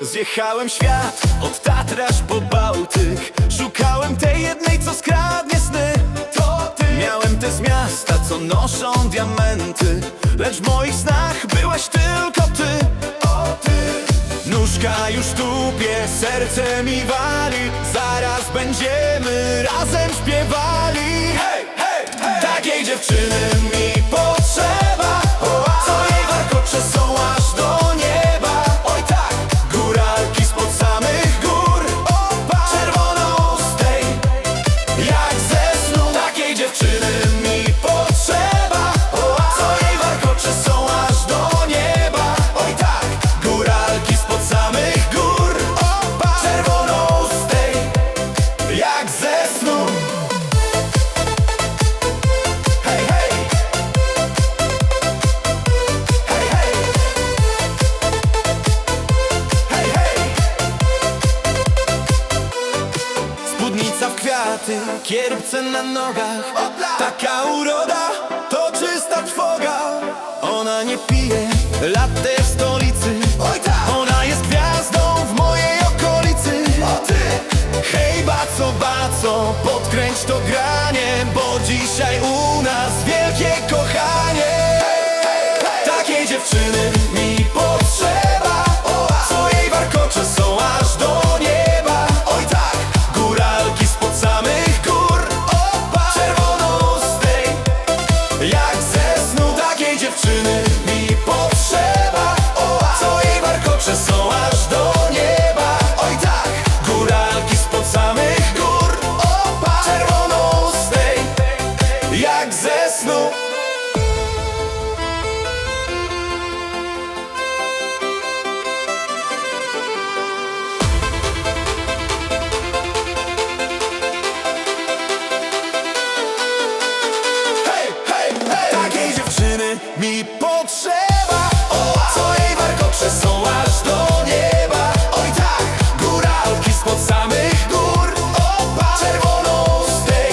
Rozjechałem świat od Tatr aż po Bałtyk. Szukałem tej jednej, co skradnie sny. To ty. Miałem te z miasta, co noszą diamenty. Lecz w moich snach byłaś tylko ty. O ty. Nóżka już tupie, serce mi wali. Zaraz będziemy razem śpiewali. Hej, hej, hej. Takiej dziewczyny mi Takiej kraty Kierpce na nogach. Taka uroda to czysta trwoga. Ona nie pije latte w stolicy. Ona jest gwiazdą w mojej okolicy. Hej baco, baco, podkręć to granie Bo dzisiaj u nas wielkie kochanie. Takiej dziewczyny mi potrzeba. O, co jej warkocze są aż do nieba. Oj tak, góralki spod samych gór. Opa, czerwoną z tej,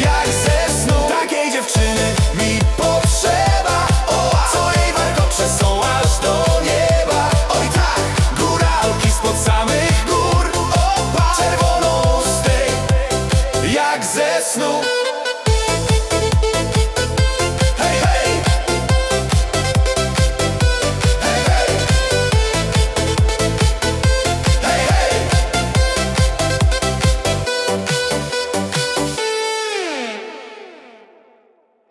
jak ze snu Takiej dziewczyny mi potrzeba. O, co jej warkocze są aż do nieba. Oj tak, góralki spod samych gór. Opa, czerwoną z tej, jak ze snu.